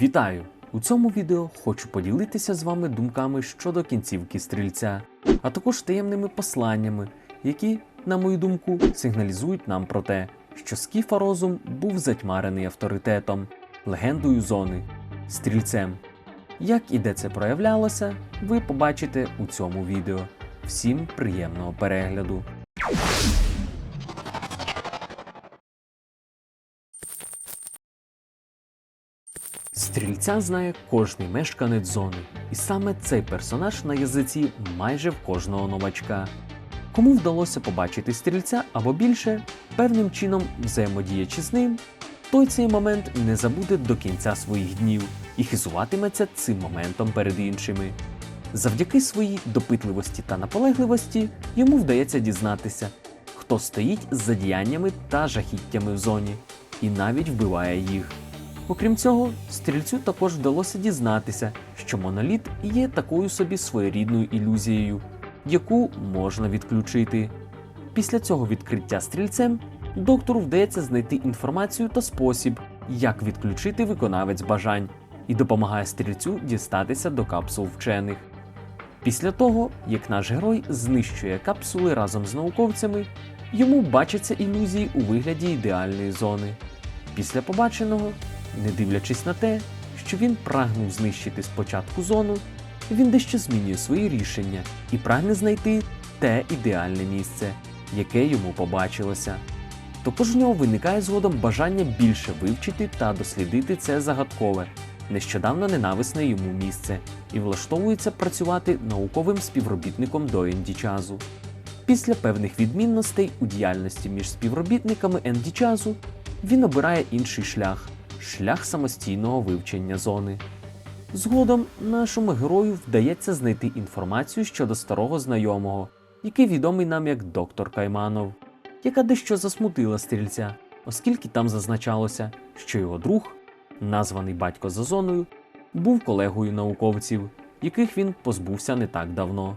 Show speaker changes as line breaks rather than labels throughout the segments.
Вітаю! У цьому відео хочу поділитися з вами думками щодо кінцівки стрільця, а також таємними посланнями, які, на мою думку, сигналізують нам про те, що Скіфа розум був затьмарений авторитетом, легендою зони, стрільцем. Як і де це проявлялося, ви побачите у цьому відео. Всім приємного перегляду! Стрільця знає кожний мешканець зони, і саме цей персонаж на язиці майже в кожного новачка. Кому вдалося побачити стрільця або більше, певним чином взаємодіячи з ним, той цей момент не забуде до кінця своїх днів і хизуватиметься цим моментом перед іншими. Завдяки своїй допитливості та наполегливості йому вдається дізнатися, хто стоїть за діяннями та жахіттями в зоні, і навіть вбиває їх. Окрім цього, стрільцю також вдалося дізнатися, що моноліт є такою собі своєрідною ілюзією, яку можна відключити. Після цього відкриття стрільцем доктору вдається знайти інформацію та спосіб, як відключити виконавець бажань, і допомагає стрільцю дістатися до капсул вчених. Після того, як наш герой знищує капсули разом з науковцями, йому бачаться ілюзії у вигляді ідеальної зони. Після побаченого, не дивлячись на те, що він прагнув знищити спочатку зону, він дещо змінює свої рішення і прагне знайти те ідеальне місце, яке йому побачилося. Також в нього виникає згодом бажання більше вивчити та дослідити це загадкове, нещодавно ненависне йому місце, і влаштовується працювати науковим співробітником до Ендічазу. Після певних відмінностей у діяльності між співробітниками Ендічазу він обирає інший шлях шлях самостійного вивчення зони. Згодом нашому герою вдається знайти інформацію щодо старого знайомого, який відомий нам як доктор Кайманов, яка дещо засмутила стрільця, оскільки там зазначалося, що його друг, названий батько за зоною, був колегою науковців, яких він позбувся не так давно.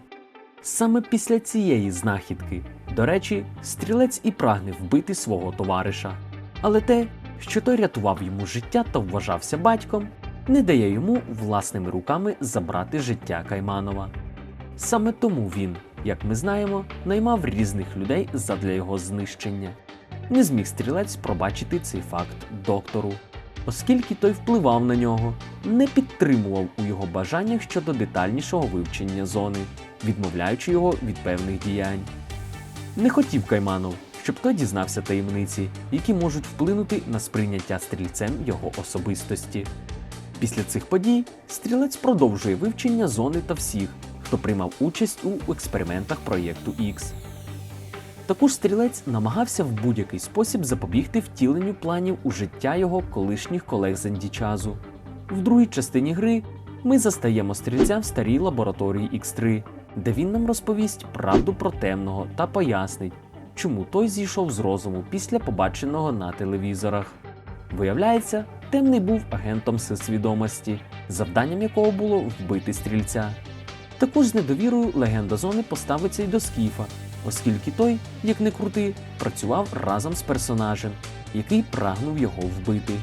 Саме після цієї знахідки, до речі, стрілець і прагне вбити свого товариша. Але те, що той рятував йому життя та вважався батьком, не дає йому власними руками забрати життя Кайманова. Саме тому він, як ми знаємо, наймав різних людей задля його знищення. Не зміг стрілець пробачити цей факт доктору, оскільки той впливав на нього, не підтримував у його бажаннях щодо детальнішого вивчення зони, відмовляючи його від певних діянь. Не хотів Кайманов, щоб той дізнався таємниці, які можуть вплинути на сприйняття стрільцем його особистості. Після цих подій стрілець продовжує вивчення зони та всіх, хто приймав участь у експериментах проєкту X. Також стрілець намагався в будь-який спосіб запобігти втіленню планів у життя його колишніх колег з Ендічазу. В другій частині гри ми застаємо стрільця в старій лабораторії X3, де він нам розповість правду про темного та пояснить, чому той зійшов з розуму після побаченого на телевізорах. Виявляється, темний був агентом всесвідомості, завданням якого було вбити стрільця. Також з недовірою легенда зони поставиться й до Скіфа, оскільки той, як не крути, працював разом з персонажем, який прагнув його вбити.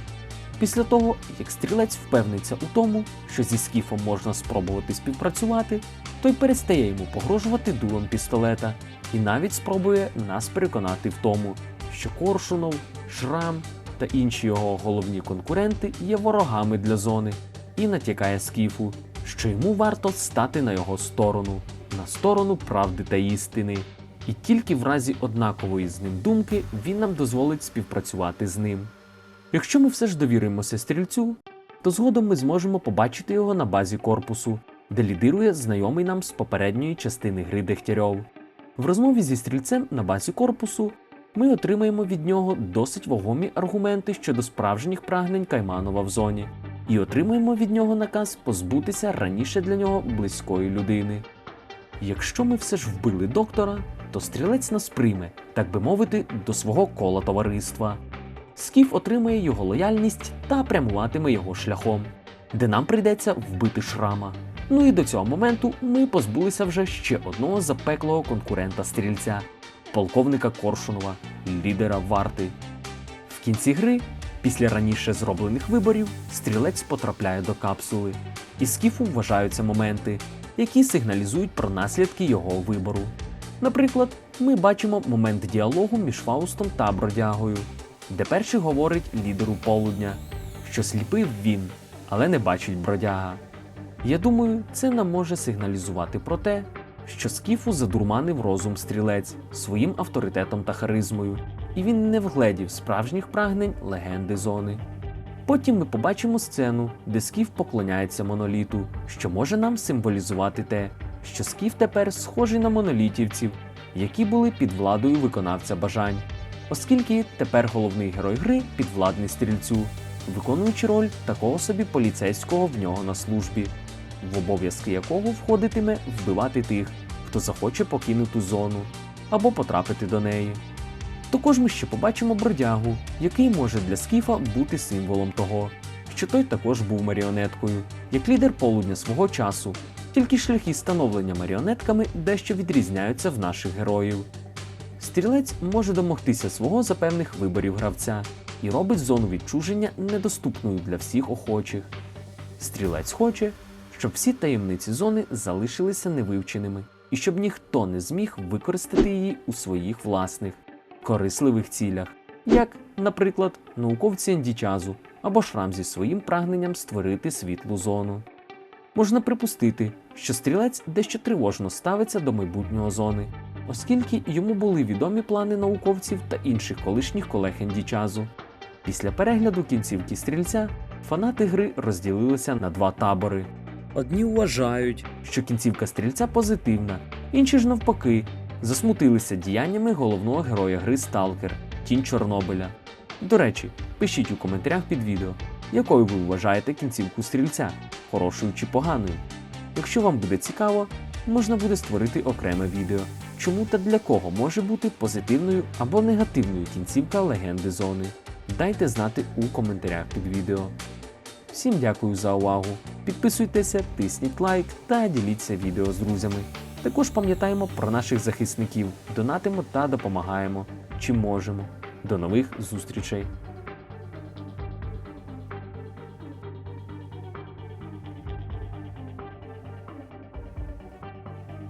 Після того, як стрілець впевниться у тому, що зі Скіфом можна спробувати співпрацювати, той перестає йому погрожувати дулом пістолета і навіть спробує нас переконати в тому, що Коршунов, Шрам та інші його головні конкуренти є ворогами для зони, і натякає Скіфу, що йому варто стати на його сторону, на сторону правди та істини. І тільки в разі однакової з ним думки він нам дозволить співпрацювати з ним. Якщо ми все ж довіримося стрільцю, то згодом ми зможемо побачити його на базі корпусу, де лідирує знайомий нам з попередньої частини гри Дегтярьов. В розмові зі стрільцем на базі корпусу ми отримаємо від нього досить вагомі аргументи щодо справжніх прагнень Кайманова в зоні, і отримаємо від нього наказ позбутися раніше для нього близької людини. Якщо ми все ж вбили доктора, то стрілець нас прийме, так би мовити, до свого кола товариства. Скіф отримає його лояльність та прямуватиме його шляхом, де нам прийдеться вбити шрама. Ну і до цього моменту ми позбулися вже ще одного запеклого конкурента стрільця полковника Коршунова, лідера варти. В кінці гри, Після раніше зроблених виборів стрілець потрапляє до капсули, і скіфу вважаються моменти, які сигналізують про наслідки його вибору. Наприклад, ми бачимо момент діалогу між Фаустом та бродягою, де перший говорить лідеру полудня, що сліпив він, але не бачить бродяга. Я думаю, це нам може сигналізувати про те, що Скіфу задурманив розум стрілець своїм авторитетом та харизмою, і він не вгледів справжніх прагнень легенди зони. Потім ми побачимо сцену, де Скіф поклоняється моноліту, що може нам символізувати те, що Скіф тепер схожий на монолітівців, які були під владою виконавця бажань, оскільки тепер головний герой гри підвладний стрільцю, виконуючи роль такого собі поліцейського в нього на службі, в обов'язки якого входитиме вбивати тих, хто захоче покинути зону або потрапити до неї. Також ми ще побачимо бродягу, який може для Скіфа бути символом того, що той також був маріонеткою, як лідер полудня свого часу, тільки шляхи становлення маріонетками дещо відрізняються в наших героїв. Стрілець може домогтися свого за певних виборів гравця і робить зону відчуження недоступною для всіх охочих. Стрілець хоче, щоб всі таємниці зони залишилися невивченими і щоб ніхто не зміг використати її у своїх власних корисливих цілях, як, наприклад, науковці Ендічазу або Шрам зі своїм прагненням створити світлу зону. Можна припустити, що стрілець дещо тривожно ставиться до майбутнього зони, оскільки йому були відомі плани науковців та інших колишніх колег Ендічазу. Після перегляду кінцівки стрільця фанати гри розділилися на два табори. Одні вважають, що кінцівка стрільця позитивна, інші ж навпаки, засмутилися діяннями головного героя гри Сталкер Тінь Чорнобиля. До речі, пишіть у коментарях під відео, якою ви вважаєте кінцівку стрільця, хорошою чи поганою. Якщо вам буде цікаво, можна буде створити окреме відео, чому та для кого може бути позитивною або негативною кінцівка легенди зони. Дайте знати у коментарях під відео. Всім дякую за увагу. Підписуйтеся, тисніть лайк та діліться відео з друзями. Також пам'ятаємо про наших захисників, донатимо та допомагаємо, чим можемо. До нових зустрічей!